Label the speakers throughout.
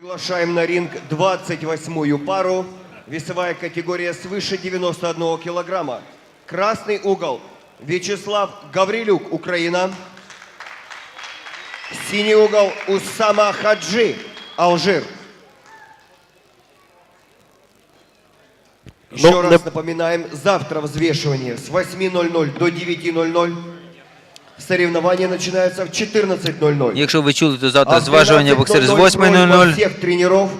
Speaker 1: Приглашаем на ринг 28-ю пару. Весовая категория свыше 91 килограмма. Красный угол. Вячеслав Гаврилюк, Украина. Синий угол Усама Хаджи, Алжир. Еще
Speaker 2: Ну,
Speaker 1: раз напоминаем, завтра взвешивание с 8.00 до 9.00. Соревнования начинаются в 14.00.
Speaker 3: Якщо ви чули, то завтра
Speaker 1: А в
Speaker 3: зважування боксер з
Speaker 1: 12:00 просьба
Speaker 3: 8.00.
Speaker 1: всех тренеров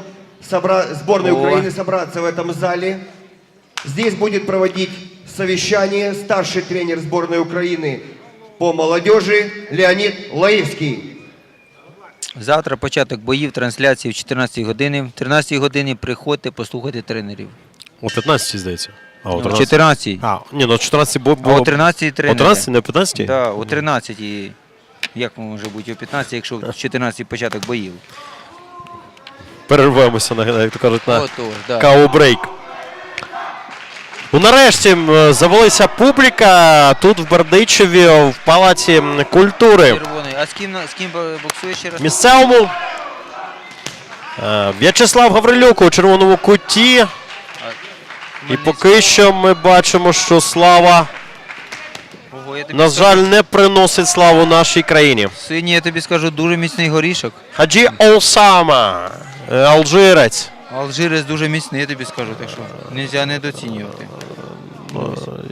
Speaker 1: собра... сборной
Speaker 3: О.
Speaker 1: Украины собраться в этом зале. Здесь будет проводить совещание старший тренер сборной Украины по молодежи Леонид Лаевский.
Speaker 3: Завтра початок боїв, трансляції в 14 годині. В 13 годині приходьте, послухайте тренерів.
Speaker 2: О 15 здається. А, о
Speaker 3: Ну,
Speaker 2: 13.
Speaker 3: 14.
Speaker 2: А, ні, ну о 14 бо
Speaker 3: А
Speaker 2: було...
Speaker 3: о 13
Speaker 2: О 13, не о 15?
Speaker 3: Да, о 13. І Як може бути о 15, якщо в 14 початок боїв?
Speaker 2: Перервемося, на, як то кажуть, на
Speaker 3: Отож, да.
Speaker 2: кау-брейк. Ну, нарешті м, завелися публіка тут в Бердичеві, в Палаці культури.
Speaker 3: Червоний. А з ким, на- з ким боксує ще раз?
Speaker 2: Місцевому е, В'ячеслав Гаврилюк у червоному куті. І поки що ми бачимо, що слава,
Speaker 3: Ого, я тобі
Speaker 2: на
Speaker 3: скажу,
Speaker 2: жаль, не приносить славу нашій країні.
Speaker 3: Синій, я тобі скажу, дуже міцний горішок.
Speaker 2: Хаджі Олсама, е, алжирець.
Speaker 3: Алжирець дуже міцний, я тобі скажу, так що не можна недооцінювати.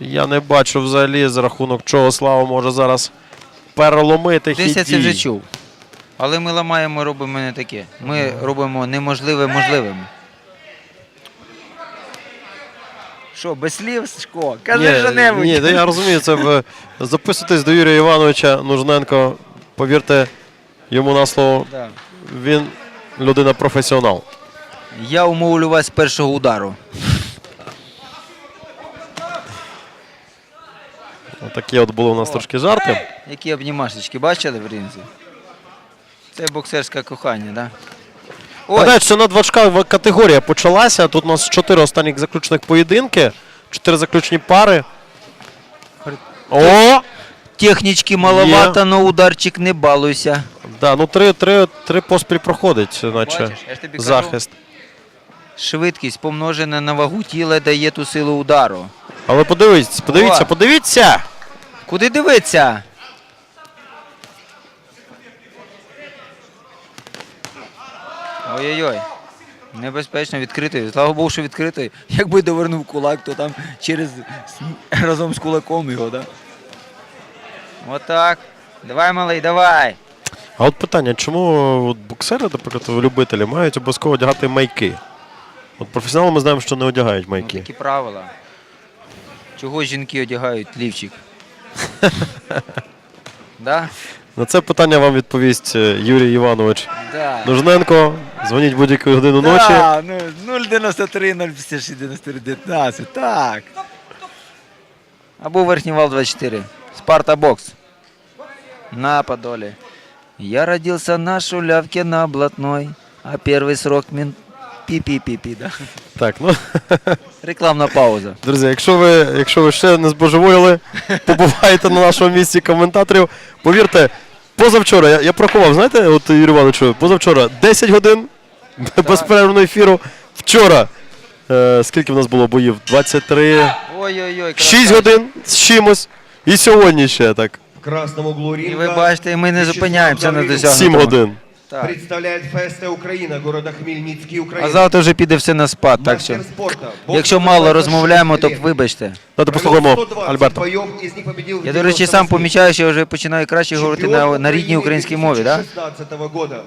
Speaker 2: Я не бачу взагалі, за рахунок чого слава може зараз переломити
Speaker 3: Десь я
Speaker 2: хід
Speaker 3: це вже чув. Але ми ламаємо, робимо не таке. Ми робимо неможливе можливим. Що, без слів, Сашко? Кажи
Speaker 2: ні,
Speaker 3: що-небудь.
Speaker 2: Ні, та я розумію, це в... записуйтесь до Юрія Івановича Нужненко. Повірте йому на слово,
Speaker 3: Да.
Speaker 2: він людина професіонал.
Speaker 3: Я умовлю вас з першого удару.
Speaker 2: Такі от були у нас трошки жарти.
Speaker 3: Які обнімашечки, бачили в ринзі? Це боксерське кохання, да? Ой,
Speaker 2: Нагадаю, що надважка категорія почалася. Тут у нас чотири останніх заключних поєдинки, чотири заключні пари. О!
Speaker 3: технічки маловато, но ударчик не балуйся.
Speaker 2: Да, ну три, три, три поспіль проходить, наче
Speaker 3: Бачиш, я ж тобі кажу.
Speaker 2: захист.
Speaker 3: Швидкість помножена на вагу тіла дає ту силу удару.
Speaker 2: Але подивіться, подивіться,
Speaker 3: О.
Speaker 2: подивіться!
Speaker 3: Куди дивитися? Ой-ой-ой. Небезпечно відкритий. Слава Богу, що відкритий. Якби довернув кулак, то там через разом з кулаком його, да? Отак. Давай, малий, давай.
Speaker 2: А от питання, чому от боксери, наприклад, любителі, мають обов'язково одягати майки? От професіонали ми знаємо, що не одягають
Speaker 3: Ну,
Speaker 2: майки.
Speaker 3: такі правила. Чого жінки одягають лівчик? да?
Speaker 2: На це питання вам відповість е, Юрій Іванович
Speaker 3: Да.
Speaker 2: Нужненко. Дзвоніть будь-яку годину ночі.
Speaker 3: Да, ну 093 056 93 19. Так. Або верхній вал 24. Спарта бокс. На Подоле. Я родился на шулявке на блатной, а первый срок мин... Пі-пі-пі-пі, да.
Speaker 2: Так, ну
Speaker 3: Рекламна пауза.
Speaker 2: друзі, якщо ви, якщо ви ще не збожеволіли, побуваєте на нашому місці коментаторів. Повірте, позавчора, я, я порахував, знаєте, от Юрій Івановичу, позавчора 10 годин безперервного ефіру. Вчора. Е, скільки в нас було боїв? 23.
Speaker 3: Ой-ой-ой.
Speaker 2: 6 годин з чимось. І сьогодні ще так.
Speaker 1: В красном углу
Speaker 3: І ви бачите, ми не зупиняємося на досягнутому.
Speaker 2: 7 годин.
Speaker 3: Так.
Speaker 1: Представляет ФСТ Украина, города Хмельницкий,
Speaker 3: А завтра вже піде все на спад, так що.
Speaker 1: Мастер спорта.
Speaker 3: Якщо мало розмовляємо, то
Speaker 1: лет».
Speaker 3: вибачте.
Speaker 2: Давайте послухаємо
Speaker 1: 120
Speaker 2: Альберта.
Speaker 1: боев, из них победил
Speaker 3: Я, до речі, сам помічаю, що я вже починаю краще говорити на, на рідній українській мові, так?
Speaker 1: 2016 года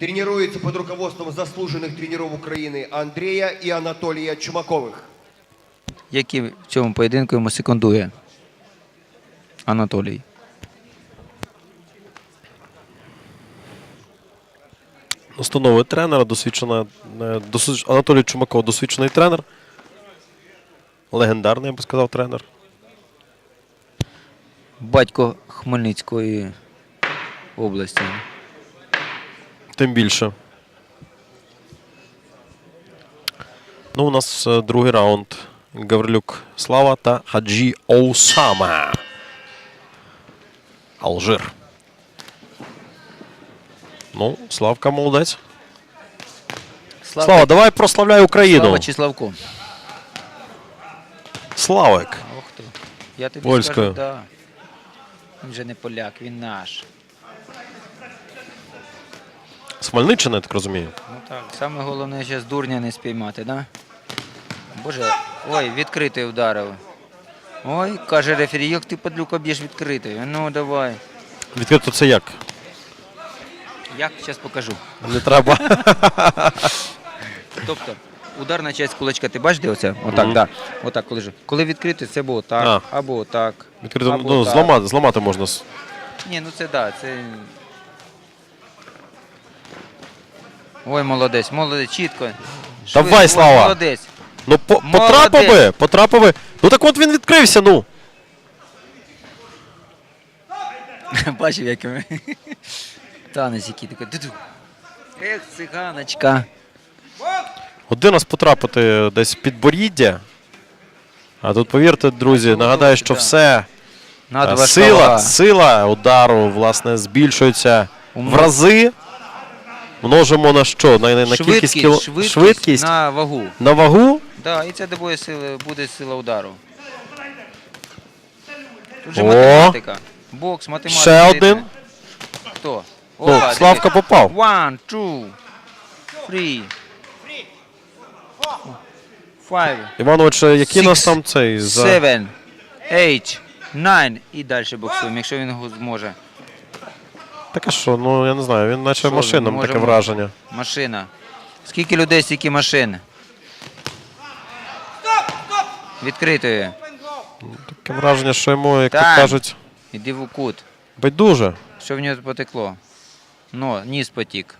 Speaker 1: Тренируется под руководством заслуженных тренеров Украины Андрея и Анатолия Чумаковых.
Speaker 3: Який в цьому поєдинку йому секундує Анатолій.
Speaker 2: Установи тренера, досвідчена е, досвідч- Анатолій Чумаков, досвідчений тренер. Легендарний, я би сказав, тренер.
Speaker 3: Батько Хмельницької області.
Speaker 2: Тим більше. Ну, у нас е, другий раунд. Гаврилюк Слава та Хаджі Оусама. Алжир. Ну, Славка молодець. Слава, давай прославляй Україну.
Speaker 3: Слава чи Славко?
Speaker 2: Славик.
Speaker 3: Ох ти. Я тобі
Speaker 2: Польською.
Speaker 3: скажу, да. Він же не поляк, він наш.
Speaker 2: З я так розумію.
Speaker 3: Ну так. Саме головне зараз дурня не спіймати, да? Боже, ой, відкритий ударив. Ой, каже рефері, як ти падлюка б'єш відкритий. Ну давай.
Speaker 2: Відкрито це як?
Speaker 3: Як зараз покажу.
Speaker 2: Не треба.
Speaker 3: Тобто, ударна часть кулачка, ти бачиш, де оце? Отак,
Speaker 2: Мгм.
Speaker 3: так. Отак, коли ж. Коли відкрити, це було так,
Speaker 2: А.
Speaker 3: або отак.
Speaker 2: Відкрито,
Speaker 3: або
Speaker 2: ну,
Speaker 3: так.
Speaker 2: зламати, зламати можна.
Speaker 3: Ні, ну це да, це. Ой, молодець, молодець, чітко.
Speaker 2: Давай,
Speaker 3: Швидко,
Speaker 2: Слава.
Speaker 3: Молодець.
Speaker 2: Ну, по, потрапив би, потрапив би. Ну так от він відкрився, ну.
Speaker 3: Бачив, як він. Танець який такий. Ду-ду. Ех, циганочка.
Speaker 2: Один раз потрапити десь під боріддя. А тут, повірте, друзі, нагадаю, що все е, сила, сила удару, власне, збільшується в рази. Множимо на що? На, на кількість
Speaker 3: Швидкість,
Speaker 2: кіло...
Speaker 3: швидкість,
Speaker 2: швидкість на...
Speaker 3: на вагу.
Speaker 2: вагу.
Speaker 3: Да, і це буде сила, буде сила удару. Тут же
Speaker 2: О!
Speaker 3: математика. Бокс, математика.
Speaker 2: Ще один.
Speaker 3: Хто?
Speaker 2: Ну,
Speaker 3: Опа,
Speaker 2: Славка попав.
Speaker 3: One, two, three. Five,
Speaker 2: Іванович, який
Speaker 3: Six,
Speaker 2: нас там цей за.
Speaker 3: seven, eight, nine. І далі боксуємо, якщо він го- зможе.
Speaker 2: Таке що, ну я не знаю, він наче
Speaker 3: Що він,
Speaker 2: машина,
Speaker 3: може,
Speaker 2: таке враження.
Speaker 3: Машина. Скільки людей, стільки машин. Відкритої.
Speaker 2: Таке враження, що йому, як то
Speaker 3: Так.
Speaker 2: кажуть,
Speaker 3: Іди в кут.
Speaker 2: байдуже.
Speaker 3: Що в нього потекло? Ну, ніс потік.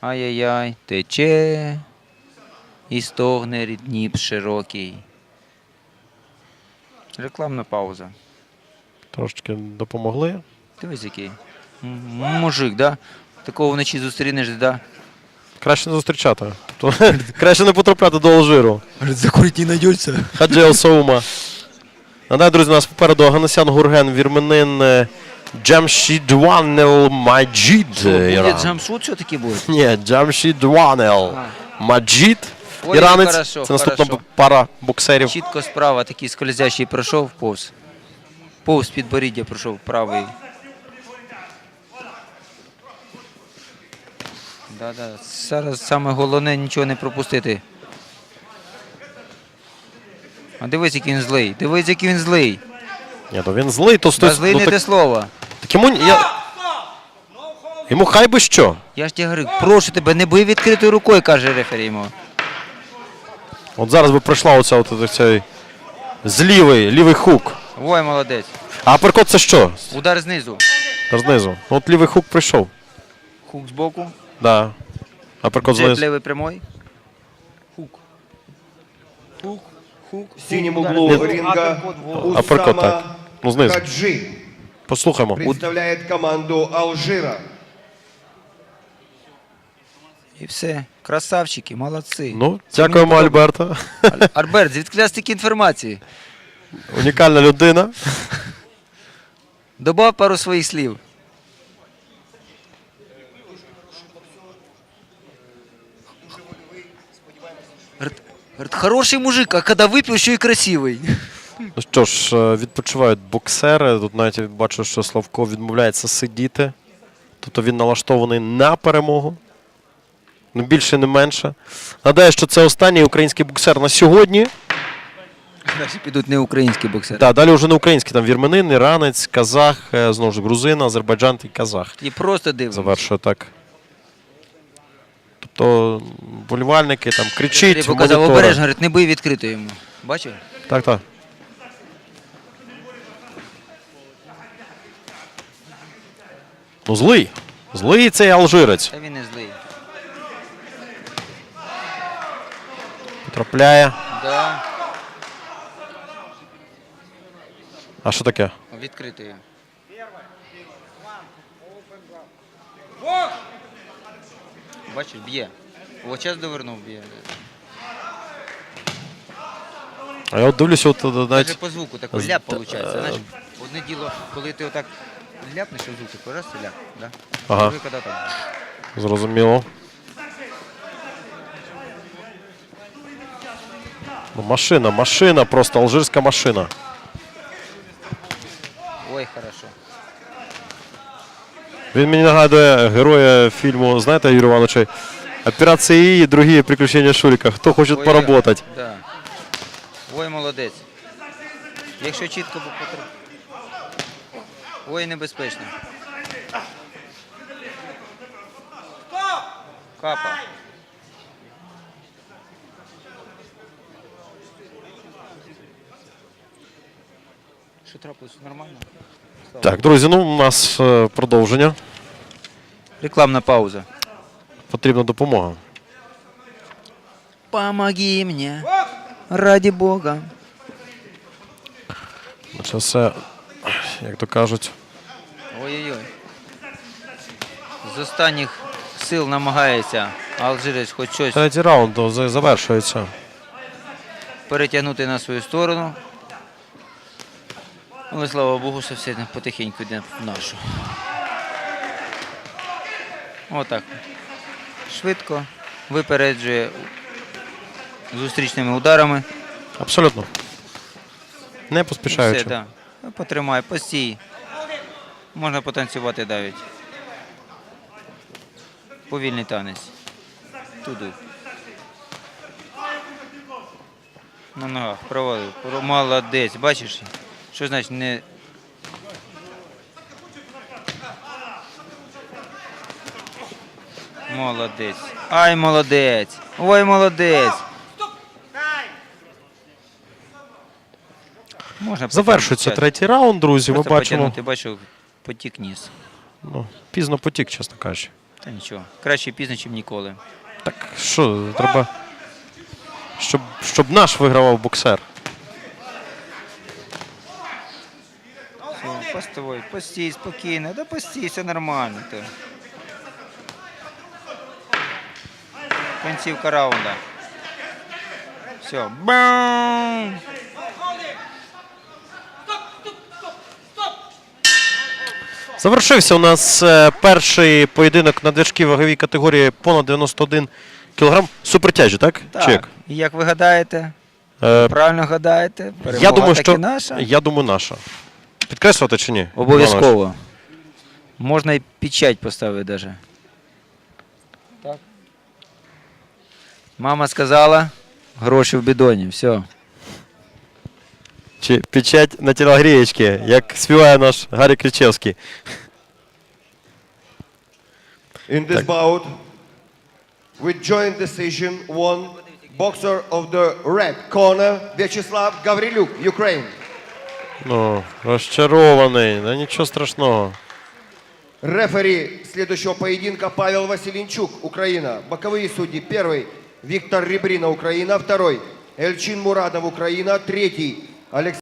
Speaker 3: Ай-яй-яй, тече. І стогне рідніп широкий. Рекламна пауза.
Speaker 2: Трошечки допомогли.
Speaker 3: Дивись який. Мужик, да? Такого вночі зустрінеш, да?
Speaker 2: Краще не зустрічати. Краще не потрапляти до Алжиру.
Speaker 3: Закурить не знайдеться.
Speaker 2: Хаджео Соума. Нагадаю, друзі, у нас попереду Аганесян Гурген, вірменин е, Джамшідванел Маджід.
Speaker 3: Буде джамшут все-таки буде?
Speaker 2: Ні, Джамшідванел Маджід.
Speaker 3: Ой,
Speaker 2: Іранець.
Speaker 3: хорошо,
Speaker 2: Це наступна
Speaker 3: хорошо.
Speaker 2: пара боксерів.
Speaker 3: Чітко справа такий скользящий пройшов повз. Повз підборіддя пройшов правий. Да-да. Зараз саме головне нічого не пропустити. А дивись, який він злий. Дивись, який він злий.
Speaker 2: Ні, то він злий, то
Speaker 3: Та
Speaker 2: стой.
Speaker 3: злий
Speaker 2: ну,
Speaker 3: не
Speaker 2: так,
Speaker 3: те слово.
Speaker 2: так йому, я... йому хай би що.
Speaker 3: Я ж тебе говорю, прошу тебе, не бий відкритою рукою, каже рефері йому.
Speaker 2: От зараз би пройшла оця от, от, цей з лівий, лівий хук.
Speaker 3: Ой, молодець.
Speaker 2: А аперкот це що?
Speaker 3: Удар знизу.
Speaker 2: Та знизу. От лівий хук прийшов.
Speaker 3: Хук збоку.
Speaker 2: Да. Аперкот
Speaker 3: Джеб
Speaker 2: знизу.
Speaker 3: левий прямой. Хук. Хук. Хук.
Speaker 1: В
Speaker 3: Удар.
Speaker 1: углу
Speaker 2: Нет.
Speaker 1: ринга
Speaker 2: Аперкот
Speaker 1: Усама
Speaker 2: так. Ну, знизу.
Speaker 1: Хаджи
Speaker 2: Послухаймо.
Speaker 1: представляет команду Алжира.
Speaker 3: І все. Красавчики, молодці.
Speaker 2: Ну,
Speaker 3: Це мені
Speaker 2: дякуємо,
Speaker 3: подобається. Ар- Альберт, звідки стільки інформації?
Speaker 2: Унікальна людина.
Speaker 3: Добав пару своїх слів. Говорит, хороший мужик, а когда выпил, еще и красивый.
Speaker 2: Ну що ж, е, відпочивають боксери. Тут навіть я бачу, що Славко відмовляється сидіти. Тобто він налаштований на перемогу. Не більше, не менше. Нагадаю, що це останній український боксер на сьогодні.
Speaker 3: Далі підуть не українські боксери.
Speaker 2: Да, далі вже не український, там вірменин, іранець, казах, е, знову ж грузин, азербайджан і казах.
Speaker 3: І просто дивно.
Speaker 2: Завершує так. Тобто болівальники там кричить.
Speaker 3: Показав обережно, говорить, не бий відкрито йому. Бачив?
Speaker 2: Так, так. Ну, злий. Злий цей алжирець.
Speaker 3: Та він не злий.
Speaker 2: Потрапляє.
Speaker 3: Да.
Speaker 2: А що таке?
Speaker 3: Відкрито його. Бачиш, б'є. От час довернув, б'є.
Speaker 2: А я от дивлюся, от
Speaker 3: Навіть
Speaker 2: навіть
Speaker 3: по звуку
Speaker 2: так
Speaker 3: ляп виходить. Знаєш, одне діло, коли ти отак ляпнеш у звук, такий раз і ляп. Да?
Speaker 2: Ага.
Speaker 3: Друге, коли так.
Speaker 2: зрозуміло. Ну, машина, машина, просто алжирська машина. Він мені нагадує героя фільму, знаєте, Юрій Іванович, Операція «І» другі приключення Шурика. Хто хоче
Speaker 3: Ой,
Speaker 2: поработати?
Speaker 3: Да. Ой, молодець. Якщо чітко потрібно. Ой, небезпечно. Капа. Що трапилось? Нормально?
Speaker 2: Так, друзі, ну у нас е, продовження.
Speaker 3: Рекламна пауза.
Speaker 2: Потрібна допомога.
Speaker 3: Помоги мне, ради Бога.
Speaker 2: Це все, як то кажуть,
Speaker 3: Ой-ой-ой. З останніх сил намагається Алжирець хоч щось
Speaker 2: третій раунд завершується.
Speaker 3: перетягнути на свою сторону. Але слава Богу, що все потихеньку йде в нашу. Отак. Швидко випереджує зустрічними ударами.
Speaker 2: Абсолютно. Не поспішаючи.
Speaker 3: Все, да. Ну, Потримай, постій. Можна потанцювати навіть. Повільний танець. Туди. На ногах, провалив. Про- Молодець. Бачиш? Що значить не. Молодець. Ай, молодець. Ой, молодець. Можна
Speaker 2: Завершується
Speaker 3: потягнути.
Speaker 2: третій раунд, друзі. Ми
Speaker 3: Просто
Speaker 2: бачимо.
Speaker 3: потягнути, бачу, потік ніс.
Speaker 2: Ну, пізно потік, чесно кажучи.
Speaker 3: Та нічого. Краще пізно, ніж ніколи.
Speaker 2: Так що, треба. Щоб, щоб наш вигравав боксер.
Speaker 3: Постой, постій спокійно. Да постій, все нормально. Ти. Кінцівка раунда. Все. Бам!
Speaker 2: Завершився у нас е, перший поєдинок на движкій ваговій категорії понад 91 кг. Супертяжі, так?
Speaker 3: Так. І як ви гадаєте?
Speaker 2: Е,
Speaker 3: Правильно гадаєте? Перемога
Speaker 2: я думаю,
Speaker 3: таки
Speaker 2: що
Speaker 3: наша?
Speaker 2: я думаю, наша. Підкреслювати чи ні?
Speaker 3: Обов'язково. Можна і печать поставити навіть. Так. Мама сказала, гроші в бідоні. Все.
Speaker 2: Чи печать на тілогрієчки, як співає наш Гаррі Кричевський.
Speaker 1: In this bout, with joint decision, won boxer of the red corner, Vyacheslav Gavriluk, Ukraine.
Speaker 2: Ну, розчарований, да нічого страшного.
Speaker 1: Рефери следующего поединка Павел Василенчук, Украина. Боковые судьи. Первый Виктор Ребрина, Украина. Второй Эльчин Мурадов, Украина. Третий Алексей